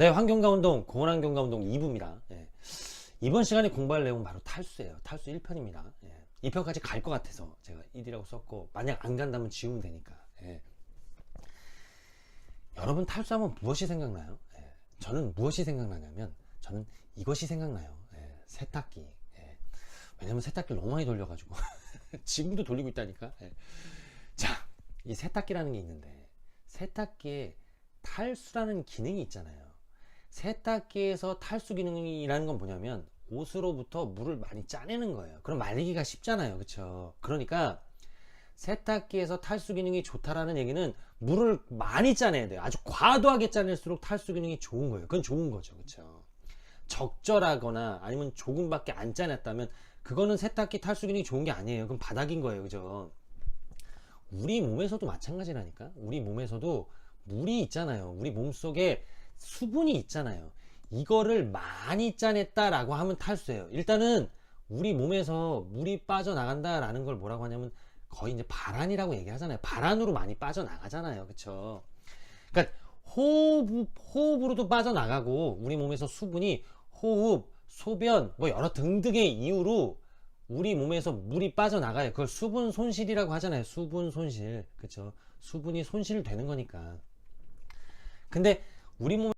네, 환경과 운동, 고원환경과 운동 2부입니다. 예. 이번 시간에 공부할 내용은 바로 탈수예요. 탈수 1편입니다. 예. 2편까지 갈 것 같아서 제가 1이라고 썼고, 만약 안 간다면 지우면 되니까. 예. 여러분 탈수하면 무엇이 생각나요? 예. 저는 무엇이 생각나냐면, 저는 이것이 생각나요. 예. 세탁기. 예. 왜냐면 세탁기를 너무 많이 돌려가지고. 지금도 돌리고 있다니까. 예. 자, 이 세탁기라는 게 있는데, 세탁기에 탈수라는 기능이 있잖아요. 세탁기에서 탈수 기능이라는 건 뭐냐면 옷으로부터 물을 많이 짜내는 거예요. 그럼 말리기가 쉽잖아요. 그쵸? 그러니까 세탁기에서 탈수 기능이 좋다라는 얘기는 물을 많이 짜내야 돼요. 아주 과도하게 짜낼수록 탈수 기능이 좋은 거예요. 그건 좋은 거죠. 그쵸? 적절하거나 아니면 조금밖에 안 짜냈다면 그거는 세탁기 탈수 기능이 좋은 게 아니에요. 그건 바닥인 거예요. 그죠? 우리 몸에서도 마찬가지라니까. 우리 몸에서도 물이 있잖아요. 우리 몸 속에 수분이 있잖아요. 이거를 많이 짜냈다 라고 하면 탈수예요. 일단은 우리 몸에서 물이 빠져나간다 라는 걸 뭐라고 하냐면 거의 이제 발안이라고 얘기하잖아요. 발안으로 많이 빠져나가잖아요. 그쵸? 그러니까 호흡, 호흡으로도 빠져나가고 우리 몸에서 수분이 호흡, 소변, 뭐 여러 등등의 이유로 우리 몸에서 물이 빠져나가요. 그걸 수분 손실이라고 하잖아요. 수분 손실. 그쵸? 수분이 손실되는 거니까. 근데 우리 몸에